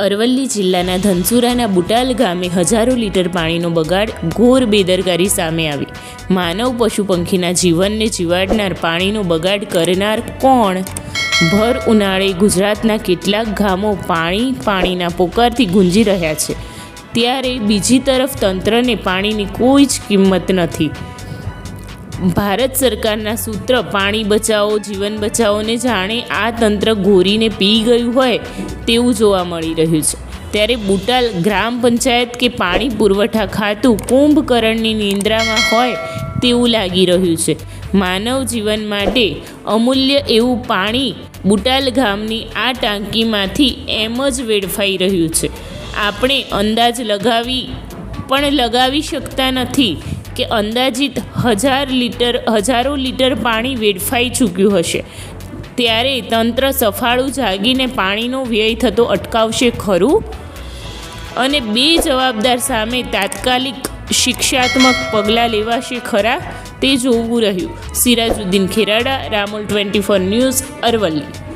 અરવલ્લી જિલ્લાના ધનસુરાના બુટાલ ગામે હજારો લીટર પાણીનો બગાડ ઘોર બેદરકારી સામે આવી. માનવ પશુ પંખીના જીવનને જીવાડનાર પાણીનો બગાડ કરનાર કોણ? ભર ઉનાળે ગુજરાતના કેટલાક ગામો પાણી પાણીના પોકારથી ગુંજી રહ્યા છે. ત્યારે બીજી તરફ તંત્રને પાણીની કોઈ જ કિંમત નથી. ભારત સરકારના સૂત્ર, પાણી બચાવો, જીવન બચાવોને જાણે આ તંત્ર ઘોરીને પી ગયું હોય તેવું જોવા મળી રહ્યું છે. ત્યારે બુટાલ ગ્રામ પંચાયત કે પાણી પુરવઠા ખાતું કુંભકરણની નિંદ્રામાં હોય તેવું લાગી રહ્યું છે. માનવ જીવન માટે અમૂલ્ય એવું પાણી બુટાલ ગામની આ ટાંકીમાંથી એમ જ વેડફાઈ રહ્યું છે. આપણે અંદાજ લગાવી પણ લગાવી શકતા નથી. કે અંદાજિત હજાર લીટર, હજારો લીટર પાણી વેડફાઈ ચૂક્યું હશે. ત્યારે તંત્ર સફાળું જાગીને પાણીનો વ્યય થતો અટકાવશે ખરું? અને બે જવાબદાર સામે તાત્કાલિક શિક્ષાત્મક પગલાં લેવાશે ખરા? તે જોવું રહ્યું. Sirajuddin Kherada, Ramol twenty four news, Aravalli.